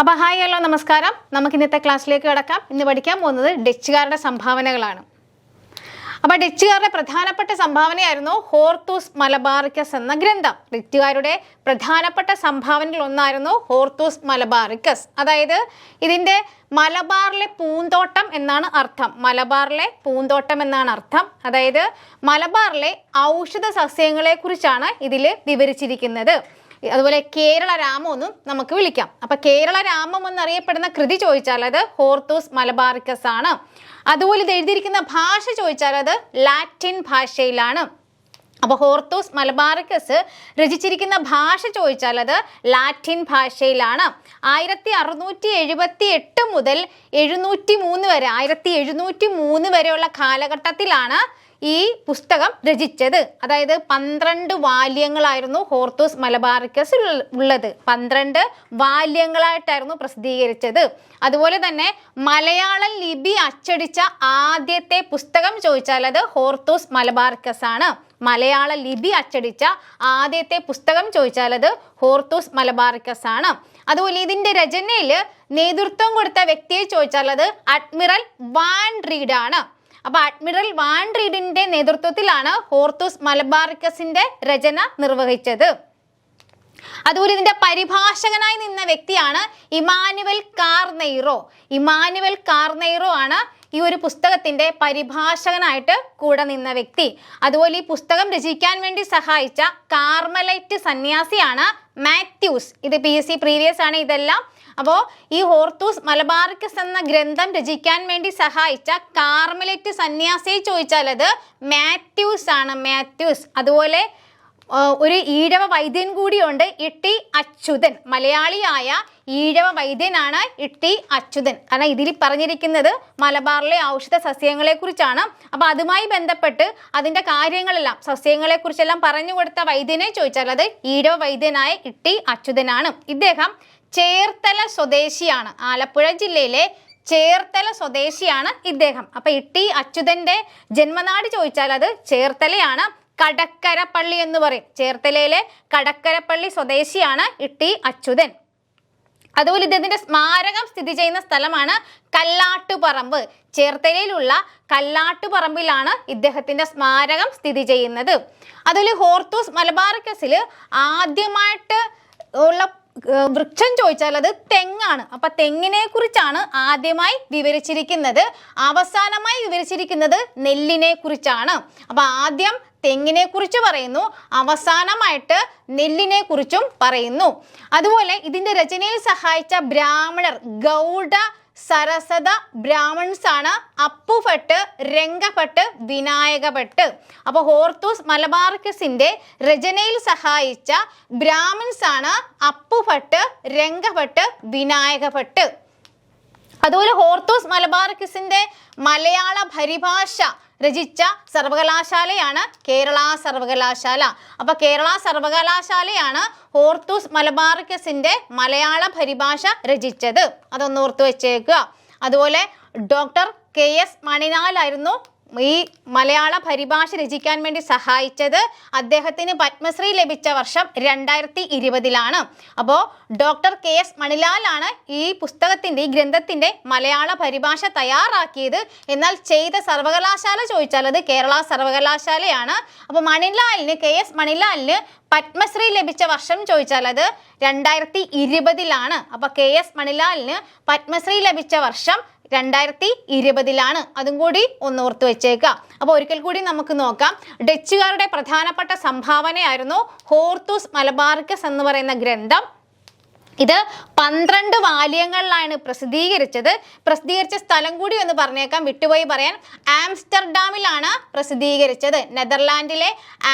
അപ്പോൾ hi hello നമസ്കാരം. നമുക്ക് ഇന്നത്തെ ക്ലാസ്സിലേക്ക് കിടക്കാം. ഇന്ന് പഠിക്കാൻ പോകുന്നത് ഡച്ചുകാരുടെ സംഭാവനകളാണ്. അപ്പോൾ ഡച്ചുകാരുടെ പ്രധാനപ്പെട്ട സംഭാവനയായിരുന്നു ഹോർത്തൂസ് മലബാറിക്കസ് എന്ന ഗ്രന്ഥം. ഡച്ചുകാരുടെ പ്രധാനപ്പെട്ട സംഭാവനകൾ ഒന്നായിരുന്നു ഹോർത്തൂസ് മലബാറിക്കസ്. അതായത് ഇതിന്റെ മലബാറിലെ പൂന്തോട്ടം എന്നാണ് അർത്ഥം. മലബാറിലെ പൂന്തോട്ടം എന്നാണ് അർത്ഥം. അതായത് മലബാറിലെ ഔഷധ സസ്യങ്ങളെക്കുറിച്ചാണ് ഇതിൽ വിവരിച്ചിരിക്കുന്നത്. അതുപോലെ കേരള രാമം എന്നും നമുക്ക് വിളിക്കാം. അപ്പൊ കേരള രാമം എന്നറിയപ്പെടുന്ന കൃതി ചോദിച്ചാൽ അത് ഹോർത്തൂസ് മലബാറിക്കസ് ആണ്. അതുപോലെ ഇത് എഴുതിയിരിക്കുന്ന ഭാഷ ചോദിച്ചാൽ അത് ലാറ്റിൻ ഭാഷയിലാണ്. അപ്പോൾ ഹോർത്തൂസ് മലബാറിക്കസ് രചിച്ചിരിക്കുന്ന ഭാഷ ചോദിച്ചാൽ അത് ലാറ്റിൻ ഭാഷയിലാണ്. ആയിരത്തി അറുന്നൂറ്റി എഴുപത്തി എട്ട് മുതൽ എഴുന്നൂറ്റി മൂന്ന് വരെ ആയിരത്തി എഴുന്നൂറ്റി മൂന്ന് വരെയുള്ള കാലഘട്ടത്തിലാണ് ഈ പുസ്തകം രചിച്ചത്. അതായത് പന്ത്രണ്ട് വാല്യങ്ങളായിരുന്നു ഹോർത്തൂസ് മലബാറിക്കസ് ഉള്ളത്. പന്ത്രണ്ട് വാല്യങ്ങളായിട്ടായിരുന്നു പ്രസിദ്ധീകരിച്ചത്. അതുപോലെ തന്നെ മലയാള ലിപി അച്ചടിച്ച ആദ്യത്തെ പുസ്തകം ചോദിച്ചാൽ അത് ഹോർത്തൂസ് മലബാറിക്കസ് ആണ്. മലയാള ലിപി അച്ചടിച്ച ആദ്യത്തെ പുസ്തകം ചോദിച്ചാൽ അത് ഹോർത്തൂസ് മലബാറിക്കസ് ആണ്. അതുപോലെ ഇതിന്റെ രചനയിൽ നേതൃത്വം കൊടുത്ത വ്യക്തിയെ ചോദിച്ചാൽ അത് അഡ്മിറൽ വാൻ റീഡ് ആണ് അപ്പൊ അഡ്മിറൽ വാൻഡ്രീഡിന്റെ നേതൃത്വത്തിലാണ് ഹോർത്തൂസ് മലബാറിക്കസിന്റെ രചന നിർവഹിച്ചത്. അതുപോലെ ഇതിന്റെ പരിഭാഷകനായി നിന്ന വ്യക്തിയാണ് ഇമാനുവൽ കാർനെയ്റോ. ഇമാനുവൽ കാർനെയ്റോ ആണ് ഈ ഒരു പുസ്തകത്തിന്റെ പരിഭാഷകനായിട്ട് കൂടെ നിന്ന വ്യക്തി. അതുപോലെ ഈ പുസ്തകം രചിക്കാൻ വേണ്ടി സഹായിച്ച കാർമലൈറ്റ് സന്യാസിയാണ് മാത്യൂസ്. ഇത് പി എസ് സി പ്രീവിയസ് ആണ്. ഇതെല്ലാം അപ്പോൾ ഈ ഹോർത്തൂസ് മലബാറിക്കസ് എന്ന ഗ്രന്ഥം രചിക്കാൻ വേണ്ടി സഹായിച്ച കാർമലൈറ്റ് സന്യാസിയെ ചോദിച്ചാൽ അത് മാത്യൂസ് ആണ് മാത്യൂസ്. അതുപോലെ ഒരു ഈഴവ വൈദ്യൻ കൂടിയുണ്ട് ഇട്ടി അച്യുതൻ. മലയാളിയായ ഈഴവ വൈദ്യനാണ് ഇട്ടി അച്യുതൻ. കാരണം ഇതിൽ പറഞ്ഞിരിക്കുന്നത് മലബാറിലെ ഔഷധ സസ്യങ്ങളെക്കുറിച്ചാണ്. അപ്പോൾ അപ്പൊ അതുമായി ബന്ധപ്പെട്ട് അതിന്റെ കാര്യങ്ങളെല്ലാം സസ്യങ്ങളെക്കുറിച്ചെല്ലാം പറഞ്ഞു കൊടുത്ത വൈദ്യനെ ചോദിച്ചാൽ അത് ഈഴവ വൈദ്യനായ ഇട്ടി അച്യുതനാണ്. ഇദ്ദേഹം ചേർത്തല സ്വദേശിയാണ്. ആലപ്പുഴ ജില്ലയിലെ ചേർത്തല സ്വദേശിയാണ് ഇദ്ദേഹം. അപ്പൊ ഇട്ടി അച്യുതന്റെ ജന്മനാട് ചോദിച്ചാൽ അത് ചേർത്തലയാണ്. കടക്കരപ്പള്ളി എന്ന് പറയും. ചേർത്തലയിലെ കടക്കരപ്പള്ളി സ്വദേശിയാണ് ഇട്ടി അച്യുതൻ. അതുപോലെ ഇദ്ദേഹത്തിന്റെ സ്മാരകം സ്ഥിതി ചെയ്യുന്ന സ്ഥലമാണ് കല്ലാട്ടുപറമ്പ്. ചേർത്തലയിലുള്ള കല്ലാട്ടുപറമ്പിലാണ് ഇദ്ദേഹത്തിന്റെ സ്മാരകം സ്ഥിതി ചെയ്യുന്നത്. അതുപോലെ ഹോർത്തൂസ് മലബാർ കേസിൽ ആദ്യമായിട്ട് ഉള്ള വൃക്ഷം ചോദിച്ചാൽ അത് തെങ്ങാണ്. അപ്പൊ തെങ്ങിനെ കുറിച്ചാണ് ആദ്യമായി വിവരിച്ചിരിക്കുന്നത്. അവസാനമായി വിവരിച്ചിരിക്കുന്നത് നെല്ലിനെ കുറിച്ചാണ് അപ്പൊ ആദ്യം തെങ്ങിനെ കുറിച്ച് പറയുന്നു. അവസാനമായിട്ട് നെല്ലിനെ കുറിച്ചും പറയുന്നു. അതുപോലെ ഇതിന്റെ രചനയിൽ സഹായിച്ച ബ്രാഹ്മണർ ഗൗഡ സരസത ബ്രാഹ്മൺസ് ആണ് അപ്പുഭട്ട് രംഗഭട്ട് വിനായകഭട്ട് അപ്പോൾ ഹോർത്തൂസ് മലബാർക്കസിന്റെ രചനയിൽ സഹായിച്ച ബ്രാഹ്മൺസ് ആണ് അപ്പുഭട്ട് രംഗഭട്ട് വിനായകഭട്ട് അതുപോലെ ഹോർത്തൂസ് മലബാർക്കിസിന്റെ മലയാള പരിഭാഷ രചിച്ച സർവകലാശാലയാണ് കേരള സർവകലാശാല. അപ്പൊ കേരള സർവകലാശാലയാണ് ഹോർത്തൂസ് മലബാർക്കസിന്റെ മലയാള പരിഭാഷ രചിച്ചത്. അതൊന്ന് ഓർത്തു വെച്ചേക്കുക. അതുപോലെ ഡോക്ടർ കെ എസ് മണിനാലായിരുന്നു ഈ മലയാള പരിഭാഷ രചിക്കാൻ വേണ്ടി സഹായിച്ചത് അദ്ദേഹത്തിന് പത്മശ്രീ ലഭിച്ച വർഷം രണ്ടായിരത്തി ഇരുപതിലാണ് അപ്പോൾ ഡോക്ടർ കെ എസ് മണിലാലാണ് ഈ പുസ്തകത്തിന്റെ ഈ ഗ്രന്ഥത്തിന്റെ മലയാള പരിഭാഷ തയ്യാറാക്കിയത്. എന്നാൽ ചെയ്ത സർവകലാശാല ചോദിച്ചാൽ അത് കേരള സർവകലാശാലയാണ്. അപ്പോൾ മണിലാലിന് കെ എസ് മണിലാലിന് പത്മശ്രീ ലഭിച്ച വർഷം ചോദിച്ചാൽ അത് രണ്ടായിരത്തി ഇരുപതിലാണ് അപ്പോൾ കെ എസ് മണിലാലിന് പത്മശ്രീ ലഭിച്ച വർഷം രണ്ടായിരത്തി ഇരുപതിലാണ് അതും കൂടി ഒന്ന് ഓർത്ത് വെച്ചേക്കുക അപ്പോൾ ഒരിക്കൽ കൂടി നമുക്ക് നോക്കാം. ഡച്ചുകാരുടെ പ്രധാനപ്പെട്ട സംഭാവനയായിരുന്നു ഹോർത്തൂസ് മലബാർക്കസ് എന്ന് പറയുന്ന ഗ്രന്ഥം. ഇത് പന്ത്രണ്ട് വാല്യങ്ങളിലാണ് പ്രസിദ്ധീകരിച്ചത്. പ്രസിദ്ധീകരിച്ച സ്ഥലം കൂടി ഒന്ന് പറഞ്ഞേക്കാം. വിട്ടുപോയി പറയാൻ. ആംസ്റ്റർഡാമിലാണ് പ്രസിദ്ധീകരിച്ചത്. നെതർലാൻഡിലെ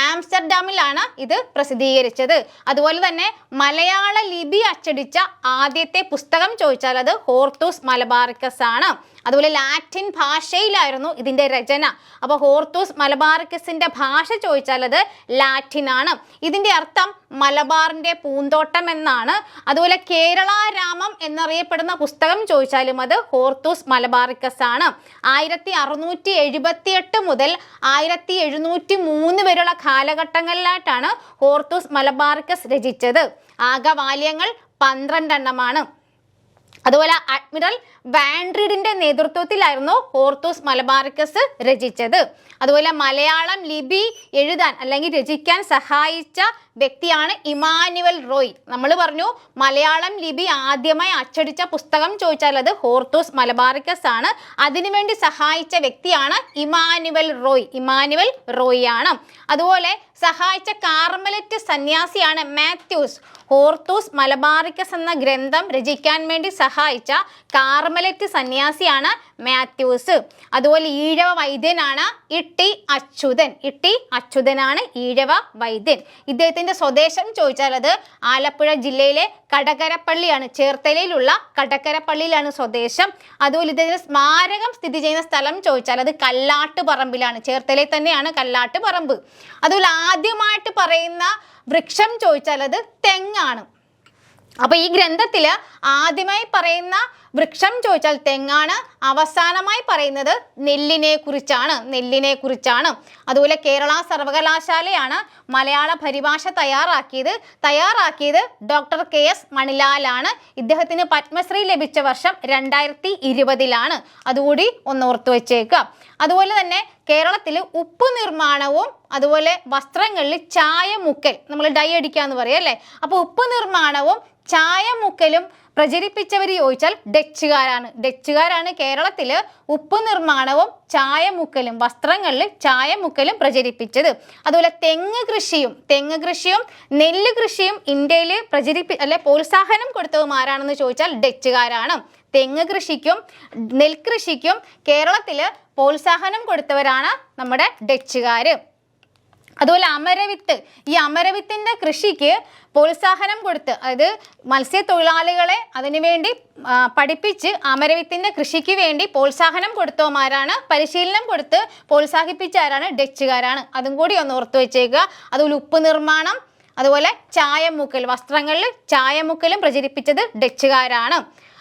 ആംസ്റ്റർഡാമിലാണ് ഇത് പ്രസിദ്ധീകരിച്ചത്. അതുപോലെ തന്നെ മലയാള ലിപി അച്ചടിച്ച ആദ്യത്തെ പുസ്തകം ചോദിച്ചാൽ അത് ഹോർത്തൂസ് മലബാറിക്കസ് ആണ്. അതുപോലെ ലാറ്റിൻ ഭാഷയിലായിരുന്നു ഇതിന്റെ രചന. അപ്പോൾ ഹോർത്തൂസ് മലബാർക്കിസിന്റെ ഭാഷ ചോദിച്ചാൽ അത് ലാറ്റിൻ ആണ് ഇതിന്റെ അർത്ഥം മലബാറിന്റെ പൂന്തോട്ടം എന്നാണ്. അതുപോലെ കേരള രാമം എന്നറിയപ്പെടുന്ന പുസ്തകം ചോദിച്ചാലും അത് ഹോർത്തൂസ് മലബാറിക്കസ് ആണ് ആയിരത്തി അറുന്നൂറ്റി എഴുപത്തി എട്ട് മുതൽ ആയിരത്തി എഴുന്നൂറ്റി മൂന്ന് വരെയുള്ള കാലഘട്ടങ്ങളിലായിട്ടാണ് ഹോർത്തൂസ് മലബാറിക്കസ് രചിച്ചത്. ആകെ വാല്യങ്ങൾ പന്ത്രണ്ടെണ്ണമാണ്. അതുപോലെ അഡ്മിറൽ വാൻഡ്രിഡിന്റെ നേതൃത്വത്തിലായിരുന്നു ഓർത്തോസ് മലബാറിക്കസ് രചിച്ചത്. അതുപോലെ മലയാളം ലിപി എഴുതാൻ അല്ലെങ്കിൽ രചിക്കാൻ സഹായിച്ച വ്യക്തിയാണ് ഇമാനുവൽ റോയ്. നമ്മൾ പറഞ്ഞു മലയാളം ലിപി ആദ്യമായി അച്ചടിച്ച പുസ്തകം ചോദിച്ചാൽ അത് ഹോർത്തൂസ് മലബാറിക്കസ് ആണ് അതിനുവേണ്ടി സഹായിച്ച വ്യക്തിയാണ് ഇമാനുവൽ റോയ്. ഇമാനുവൽ റോയ് ആണ് അതുപോലെ സഹായിച്ച കാർമലറ്റ് സന്യാസിയാണ് മാത്യൂസ്. ഹോർത്തൂസ് മലബാറിക്കസ് എന്ന ഗ്രന്ഥം രചിക്കാൻ വേണ്ടി സഹായിച്ച കാർമലറ്റ് സന്യാസിയാണ് മാത്യൂസ്. അതുപോലെ ഈഴവ വൈദ്യനാണ് ഇട്ടി അച്യുതൻ. ഇട്ടി അച്യുതനാണ് ഈഴവ വൈദ്യൻ. ഇദ്ദേഹത്തിന്റെ സ്വദേശം ചോദിച്ചാൽ അത് ആലപ്പുഴ ജില്ലയിലെ കടകരപ്പള്ളിയാണ്. ചേർത്തലയിലുള്ള കടകരപ്പള്ളിയിലാണ് സ്വദേശം. അതുപോലെ ഇതിന്റെ സ്മാരകം സ്ഥിതി ചെയ്യുന്ന സ്ഥലം ചോദിച്ചാൽ അത് കല്ലാട്ടുപറമ്പിലാണ്. ചേർത്തലയിൽ തന്നെയാണ് കല്ലാട്ടുപറമ്പ്. അതുപോലെ ആദ്യമായിട്ട് പറയുന്ന വൃക്ഷം ചോദിച്ചാൽ അത് തെങ്ങാണ്. അപ്പൊ ഈ ഗ്രന്ഥത്തിൽ ആദ്യമായി പറയുന്ന വൃക്ഷം ചോദിച്ചാൽ തെങ്ങാണ്. അവസാനമായി പറയുന്നത് നെല്ലിനെ കുറിച്ചാണ് നെല്ലിനെ കുറിച്ചാണ് അതുപോലെ കേരള സർവകലാശാലയാണ് മലയാള പരിഭാഷ തയ്യാറാക്കിയത്. തയ്യാറാക്കിയത് ഡോക്ടർ കെ എസ് മണിലാലാണ്. ഇദ്ദേഹത്തിന് പത്മശ്രീ ലഭിച്ച വർഷം രണ്ടായിരത്തി ഇരുപതിലാണ് അതുകൂടി ഒന്ന് ഓർത്തു വെച്ചേക്കുക. അതുപോലെ തന്നെ കേരളത്തിൽ ഉപ്പ് നിർമ്മാണവും അതുപോലെ വസ്ത്രങ്ങളിൽ ചായ മുക്കൽ നമ്മൾ ഡൈ അടിക്കുക എന്ന് പറയും അല്ലേ? അപ്പോൾ ഉപ്പ് നിർമ്മാണവും ചായ മുക്കലും പ്രചരിപ്പിച്ചവർ ചോദിച്ചാൽ ഡച്ചുകാരാണ്. ഡച്ചുകാരാണ് കേരളത്തിൽ ഉപ്പ് നിർമ്മാണവും ചായമുക്കലും വസ്ത്രങ്ങളിൽ ചായമുക്കലും പ്രചരിപ്പിച്ചത്. അതുപോലെ തെങ്ങ് കൃഷിയും തെങ്ങ് കൃഷിയും നെല്ല് കൃഷിയും ഇന്ത്യയിൽ പ്രചരിപ്പി അല്ലെ പ്രോത്സാഹനം കൊടുത്തതും ആരാണെന്ന് ചോദിച്ചാൽ ഡച്ചുകാരാണ്. തെങ്ങ് കൃഷിക്കും നെൽകൃഷിക്കും കേരളത്തിൽ പ്രോത്സാഹനം കൊടുത്തവരാണ് നമ്മുടെ ഡച്ചുകാർ അതുപോലെ അമരവിത്ത്. ഈ അമരവിത്തിന്റെ കൃഷിക്ക് പ്രോത്സാഹനം കൊടുത്ത് അതായത് മത്സ്യത്തൊഴിലാളികളെ അതിനുവേണ്ടി പഠിപ്പിച്ച് അമരവിത്തിന്റെ കൃഷിക്ക് വേണ്ടി പ്രോത്സാഹനം കൊടുത്തവന്മാരാണ്. പരിശീലനം കൊടുത്ത് പ്രോത്സാഹിപ്പിച്ച ആരാണ്? ഡച്ചുകാരാണ്. അതും കൂടി ഒന്ന് ഓർത്തു വെച്ചേക്കുക. അതുപോലെ ഉപ്പ് നിർമ്മാണം അതുപോലെ ചായമുക്കൽ വസ്ത്രങ്ങളിൽ ചായമുക്കലും പ്രചരിപ്പിച്ചത് ഡച്ചുകാരാണ്.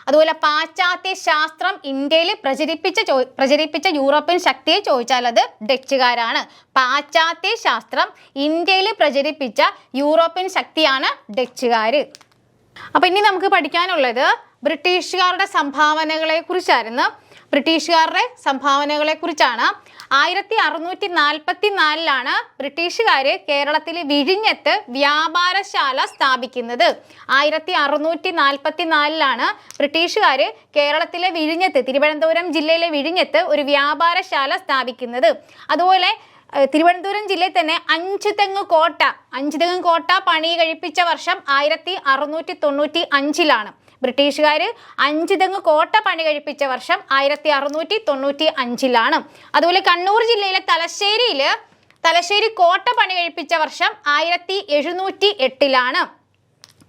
അതുപോലെ പാശ്ചാത്യ ശാസ്ത്രം ഇന്ത്യയിൽ പ്രചരിപ്പിച്ച പ്രചരിപ്പിച്ച യൂറോപ്യൻ ശക്തിയെ ചോദിച്ചാൽ അത് ഡച്ചുകാരാണ്. പാശ്ചാത്യ ശാസ്ത്രം ഇന്ത്യയിൽ പ്രചരിപ്പിച്ച യൂറോപ്യൻ ശക്തിയാണ് ഡച്ചുകാർ അപ്പോൾ ഇനി നമുക്ക് പഠിക്കാനുള്ളത് ബ്രിട്ടീഷുകാരുടെ സംഭാവനകളെ കുറിച്ചായിരുന്നു. ബ്രിട്ടീഷുകാരുടെ സംഭാവനകളെ കുറിച്ചാണ് ആയിരത്തി അറുന്നൂറ്റി നാൽപ്പത്തി നാലിലാണ് ബ്രിട്ടീഷുകാർ കേരളത്തിൽ വിഴിഞ്ഞത്ത് വ്യാപാരശാല സ്ഥാപിക്കുന്നത്. ആയിരത്തി അറുന്നൂറ്റി നാൽപ്പത്തി നാലിലാണ് ബ്രിട്ടീഷുകാർ കേരളത്തിലെ വിഴിഞ്ഞത്ത് തിരുവനന്തപുരം ജില്ലയിലെ വിഴിഞ്ഞത്ത് ഒരു വ്യാപാരശാല സ്ഥാപിക്കുന്നത്. അതുപോലെ തിരുവനന്തപുരം ജില്ലയിൽ തന്നെ അഞ്ചുതെങ്ങ് കോട്ട അഞ്ചുതെങ്ങ് കോട്ട പണി കഴിപ്പിച്ച വർഷം ആയിരത്തി അറുന്നൂറ്റി തൊണ്ണൂറ്റി അഞ്ചിലാണ് ബ്രിട്ടീഷുകാർ അഞ്ച് തെങ്ങ് കോട്ട പണി കഴിപ്പിച്ച വർഷം ആയിരത്തി അറുന്നൂറ്റി തൊണ്ണൂറ്റി അഞ്ചിലാണ്. അതുപോലെ കണ്ണൂർ ജില്ലയിലെ തലശ്ശേരിയിൽ തലശ്ശേരി കോട്ട പണി കഴിപ്പിച്ച വർഷം ആയിരത്തി എഴുന്നൂറ്റി എട്ടിലാണ്.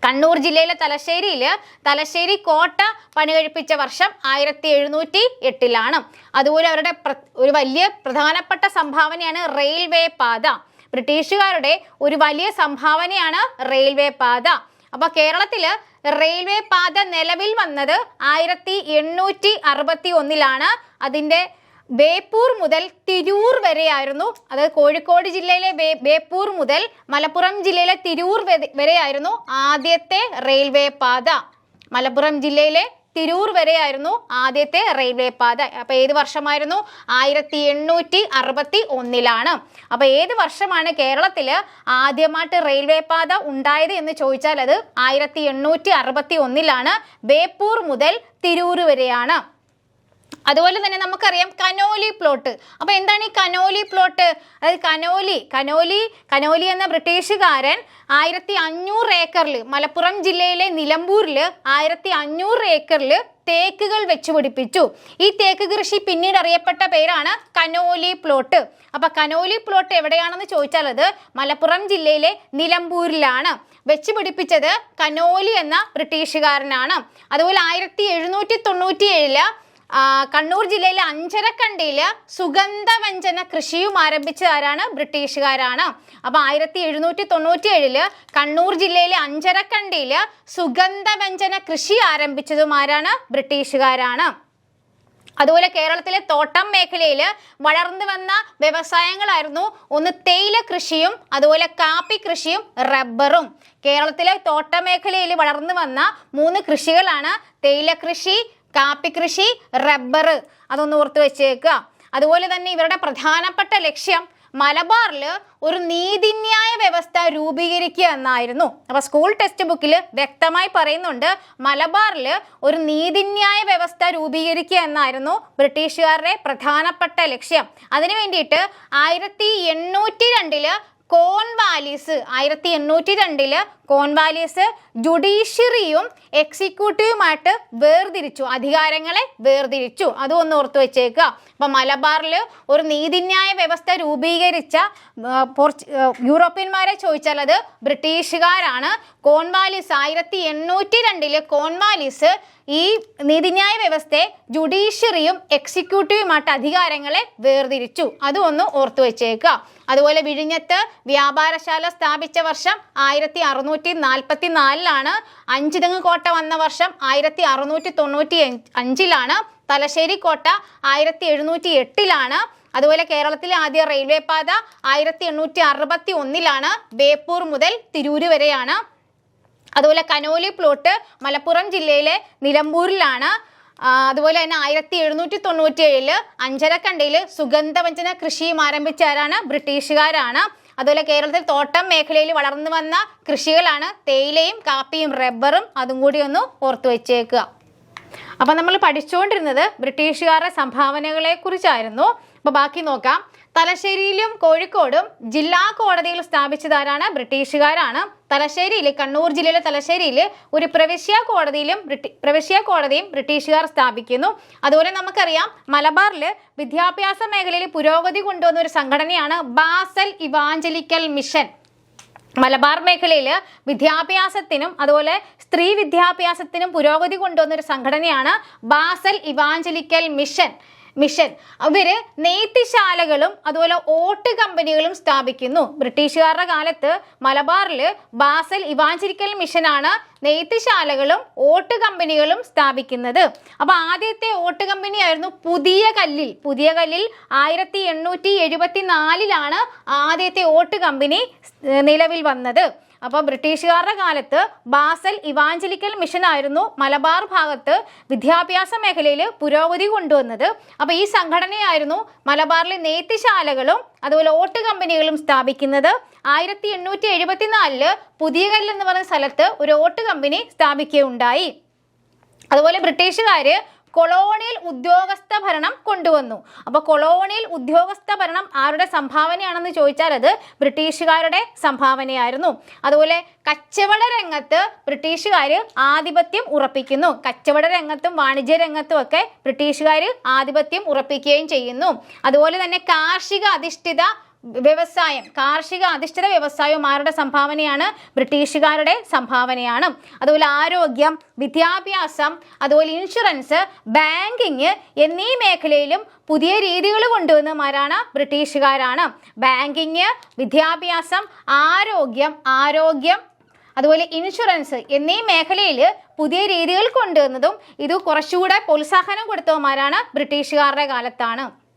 കണ്ണൂർ ജില്ലയിലെ തലശ്ശേരിയിൽ തലശ്ശേരി കോട്ട പണി കഴിപ്പിച്ച വർഷം ആയിരത്തി എഴുന്നൂറ്റി എട്ടിലാണ്. അതുപോലെ അവരുടെ ഒരു വലിയ പ്രധാനപ്പെട്ട സംഭാവനയാണ് റെയിൽവേ പാത. ബ്രിട്ടീഷുകാരുടെ ഒരു വലിയ സംഭാവനയാണ് റെയിൽവേ പാത. അപ്പൊ കേരളത്തിൽ റെയിൽവേ പാത നിലവിൽ വന്നത് ആയിരത്തി എണ്ണൂറ്റി അറുപത്തി ഒന്നിലാണ് അതിന്റെ ബേപ്പൂർ മുതൽ തിരൂർ വരെയായിരുന്നു. അതായത് കോഴിക്കോട് ജില്ലയിലെ ബേപ്പൂർ മുതൽ മലപ്പുറം ജില്ലയിലെ തിരൂർ വരെ- വരെയായിരുന്നു ആദ്യത്തെ റെയിൽവേ പാത. മലപ്പുറം ജില്ലയിലെ തിരൂർ വരെയായിരുന്നു ആദ്യത്തെ റെയിൽവേ പാത. അപ്പോൾ ഏത് വർഷമായിരുന്നു? ആയിരത്തി എണ്ണൂറ്റി അറുപത്തി ഒന്നിലാണ് അപ്പൊ ഏത് വർഷമാണ് കേരളത്തിൽ ആദ്യമായിട്ട് റെയിൽവേ പാത ഉണ്ടായത് എന്ന് ചോദിച്ചാൽ അത് ആയിരത്തി എണ്ണൂറ്റി അറുപത്തി ഒന്നിലാണ് ബേപ്പൂർ മുതൽ തിരൂർ വരെയാണ്. അതുപോലെ തന്നെ നമുക്കറിയാം കനോലി പ്ലോട്ട്. അപ്പോൾ എന്താണ് ഈ കനോലി പ്ലോട്ട്? അതായത് കനോലി കനോലി കനോലി എന്ന ബ്രിട്ടീഷുകാരൻ ആയിരത്തി അഞ്ഞൂറ് ഏക്കറിൽ മലപ്പുറം ജില്ലയിലെ നിലമ്പൂരിൽ ആയിരത്തി അഞ്ഞൂറ് ഏക്കറിൽ തേക്കുകൾ വെച്ച് പിടിപ്പിച്ചു. ഈ തേക്ക് കൃഷി പിന്നീട് അറിയപ്പെട്ട പേരാണ് കനോലി പ്ലോട്ട്. അപ്പൊ കനോലി പ്ലോട്ട് എവിടെയാണെന്ന് ചോദിച്ചാൽ അത് മലപ്പുറം ജില്ലയിലെ നിലമ്പൂരിലാണ്. വെച്ച് പിടിപ്പിച്ചത് കനോലി എന്ന ബ്രിട്ടീഷുകാരനാണ്. അതുപോലെ ആയിരത്തി എഴുന്നൂറ്റി തൊണ്ണൂറ്റി ഏഴിൽ കണ്ണൂർ ജില്ലയിലെ അഞ്ചരക്കണ്ടിയിൽ സുഗന്ധവ്യഞ്ജന കൃഷിയും ആരംഭിച്ച ആരാണ്? ബ്രിട്ടീഷുകാരാണ്. അപ്പോൾ ആയിരത്തി എഴുന്നൂറ്റി തൊണ്ണൂറ്റി ഏഴിൽ കണ്ണൂർ ജില്ലയിലെ അഞ്ചരക്കണ്ടിയിൽ സുഗന്ധവ്യഞ്ജന കൃഷി ആരംഭിച്ചതും ആരാണ്? ബ്രിട്ടീഷുകാരാണ്. അതുപോലെ കേരളത്തിലെ തോട്ടം മേഖലയിൽ വളർന്നു വന്ന വ്യവസായങ്ങളായിരുന്നു ഒന്ന് തേയില കൃഷിയും അതുപോലെ കാപ്പി കൃഷിയും റബ്ബറും. കേരളത്തിലെ തോട്ടം മേഖലയിൽ വളർന്നു വന്ന മൂന്ന് കൃഷികളാണ് തേയില കൃഷി കാപ്പി കൃഷി റബ്ബർ അതൊന്ന് ഓർത്ത് വെച്ചേക്കുക. അതുപോലെ തന്നെ ഇവരുടെ പ്രധാനപ്പെട്ട ലക്ഷ്യം മലബാറിൽ ഒരു നീതിന്യായ വ്യവസ്ഥ രൂപീകരിക്കുക എന്നായിരുന്നു. അപ്പോൾ സ്കൂൾ ടെക്സ്റ്റ് ബുക്കിൽ വ്യക്തമായി പറയുന്നുണ്ട് മലബാറിൽ ഒരു നീതിന്യായ വ്യവസ്ഥ രൂപീകരിക്കുക എന്നായിരുന്നു ബ്രിട്ടീഷുകാരുടെ പ്രധാനപ്പെട്ട ലക്ഷ്യം. അതിനു വേണ്ടിയിട്ട് ആയിരത്തി എണ്ണൂറ്റി രണ്ടിൽ കോൺവാലീസ് ആയിരത്തി എണ്ണൂറ്റി രണ്ടിൽ കോൺവാലീസ് ജുഡീഷ്യറിയും എക്സിക്യൂട്ടീവുമായിട്ട് വേർതിരിച്ചു. അധികാരങ്ങളെ വേർതിരിച്ചു. അതും ഒന്ന് ഓർത്ത് വെച്ചേക്കുക. അപ്പം മലബാറിൽ ഒരു നീതിന്യായ വ്യവസ്ഥ രൂപീകരിച്ച യൂറോപ്യന്മാരെ ചോദിച്ചാൽ അത് ബ്രിട്ടീഷുകാരാണ്. കോൺവാലിസ് ആയിരത്തി എണ്ണൂറ്റി രണ്ടിൽ കോൺവാലിസ് ഈ നീതിന്യായ വ്യവസ്ഥയെ ജുഡീഷ്യറിയും എക്സിക്യൂട്ടീവുമായിട്ട് അധികാരങ്ങളെ വേർതിരിച്ചു. അതും ഒന്ന് ഓർത്തു വെച്ചേക്കുക. അതുപോലെ വിഴിഞ്ഞത്ത് വ്യാപാരശാല സ്ഥാപിച്ച വർഷം ആയിരത്തി അറുന്നൂറ്റി നാൽപ്പത്തി നാലിലാണ് അഞ്ചിടങ്ങ് കോട്ട വന്ന വർഷം ആയിരത്തി അറുന്നൂറ്റി തൊണ്ണൂറ്റി അഞ്ചിലാണ് തലശ്ശേരി കോട്ട ആയിരത്തി എഴുന്നൂറ്റി എട്ടിലാണ് അതുപോലെ കേരളത്തിലെ ആദ്യ റെയിൽവേ പാത ആയിരത്തി എണ്ണൂറ്റി അറുപത്തി ഒന്നിലാണ് ബേപ്പൂർ മുതൽ തിരൂര് വരെയാണ്. അതുപോലെ കനോലി പ്ലോട്ട് മലപ്പുറം ജില്ലയിലെ നിലമ്പൂരിലാണ്. അതുപോലെ തന്നെ ആയിരത്തി എഴുന്നൂറ്റി തൊണ്ണൂറ്റി ഏഴിൽ അഞ്ചരക്കണ്ടയിൽ സുഗന്ധവ്യഞ്ജന കൃഷിയും ആരംഭിച്ച ആരാണ് ബ്രിട്ടീഷുകാരാണ്. അതുപോലെ കേരളത്തിൽ തോട്ടം മേഖലയിൽ വളർന്നു വന്ന കൃഷികളാണ് തേയിലയും കാപ്പിയും റബ്ബറും അതും കൂടി ഒന്ന് ഓർത്തു വെച്ചേക്കുക. അപ്പം നമ്മൾ പഠിച്ചുകൊണ്ടിരുന്നത് ബ്രിട്ടീഷുകാരുടെ സംഭാവനകളെ കുറിച്ചായിരുന്നു. അപ്പോൾ ബാക്കി നോക്കാം. തലശ്ശേരിയിലും കോഴിക്കോടും ജില്ലാ കോടതിയിൽ സ്ഥാപിച്ചതാരാണ് ബ്രിട്ടീഷുകാരാണ്. തലശ്ശേരിയിൽ കണ്ണൂർ ജില്ലയിലെ തലശ്ശേരിയിൽ ഒരു പ്രവിശ്യ കോടതിയിലും പ്രവിശ്യ കോടതിയും ബ്രിട്ടീഷുകാർ സ്ഥാപിക്കുന്നു. അതുപോലെ നമുക്കറിയാം മലബാറിൽ വിദ്യാഭ്യാസ മേഖലയിൽ പുരോഗതി കൊണ്ടുവന്ന ഒരു സംഘടനയാണ് ബാസൽ ഇവാഞ്ചലിക്കൽ മിഷൻ. മലബാർ മേഖലയിൽ വിദ്യാഭ്യാസത്തിനും അതുപോലെ സ്ത്രീ വിദ്യാഭ്യാസത്തിനും പുരോഗതി കൊണ്ടുവന്ന ഒരു സംഘടനയാണ് ബാസൽ ഇവാഞ്ചലിക്കൽ മിഷൻ. മിഷൻ. അവർ നെയ്ത്തിശാലകളും അതുപോലെ ഓട്ട് കമ്പനികളും സ്ഥാപിക്കുന്നു. ബ്രിട്ടീഷുകാരുടെ കാലത്ത് മലബാറിൽ ബാസൽ ഇവാഞ്ചിരിക്കൽ മിഷനാണ് നെയ്ത്തുശാലകളും ഓട്ട് കമ്പനികളും സ്ഥാപിക്കുന്നത്. അപ്പോൾ ആദ്യത്തെ ഓട്ട് കമ്പനി ആയിരുന്നു പുതിയ കല്ലിൽ. പുതിയ കല്ലിൽ ആയിരത്തി എണ്ണൂറ്റി എഴുപത്തി നാലിലാണ് ആദ്യത്തെ ഓട്ട് കമ്പനി നിലവിൽ വന്നത്. അപ്പോൾ ബ്രിട്ടീഷുകാരുടെ കാലത്ത് ബാസൽ ഇവാഞ്ചലിക്കൽ മിഷൻ ആയിരുന്നു മലബാർ ഭാഗത്ത് വിദ്യാഭ്യാസ മേഖലയിൽ പുരോഗതി കൊണ്ടുവന്നത്. അപ്പോൾ ഈ സംഘടനയായിരുന്നു മലബാറിലെ നെയ്ത്തിശാലകളും അതുപോലെ ഓട്ട് കമ്പനികളും സ്ഥാപിക്കുന്നത്. ആയിരത്തി എണ്ണൂറ്റി എഴുപത്തിനാലിൽ പുതിയ കല്ല് എന്ന് പറയുന്ന സ്ഥലത്ത് ഒരു ഓട്ട് കമ്പനി സ്ഥാപിക്കുകയുണ്ടായി. അതുപോലെ ബ്രിട്ടീഷുകാര് കൊളോണിയൽ ഉദ്യോഗസ്ഥ ഭരണം കൊണ്ടുവന്നു. അപ്പോൾ കൊളോണിയൽ ഉദ്യോഗസ്ഥ ഭരണം ആരുടെ സംഭാവനയാണെന്ന് ചോദിച്ചാൽ അത് ബ്രിട്ടീഷുകാരുടെ സംഭാവനയായിരുന്നു. അതുപോലെ കച്ചവട രംഗത്ത് ബ്രിട്ടീഷുകാർ ആധിപത്യം ഉറപ്പിക്കുന്നു. കച്ചവട രംഗത്തും വാണിജ്യ രംഗത്തും ഒക്കെ ബ്രിട്ടീഷുകാർ ആധിപത്യം ഉറപ്പിക്കുകയും ചെയ്യുന്നു. അതുപോലെ തന്നെ കാർഷിക അധിഷ്ഠിത വ്യവസായം കാർഷിക അധിഷ്ഠിത വ്യവസായവും ആരുടെ സംഭാവനയാണ് ബ്രിട്ടീഷുകാരുടെ സംഭാവനയാണ്. അതുപോലെ ആരോഗ്യം വിദ്യാഭ്യാസം അതുപോലെ ഇൻഷുറൻസ് ബാങ്കിങ് എന്നീ മേഖലയിലും പുതിയ രീതികൾ കൊണ്ടുവന്നമാരാണ് ബ്രിട്ടീഷുകാരാണ്. ബാങ്കിങ് വിദ്യാഭ്യാസം ആരോഗ്യം ആരോഗ്യം അതുപോലെ ഇൻഷുറൻസ് എന്നീ മേഖലയിൽ പുതിയ രീതികൾ കൊണ്ടുവന്നതും ഇത് കുറച്ചുകൂടെ പ്രോത്സാഹനം കൊടുത്തവന്മാരാണ് ബ്രിട്ടീഷുകാരുടെ കാലത്താണ്.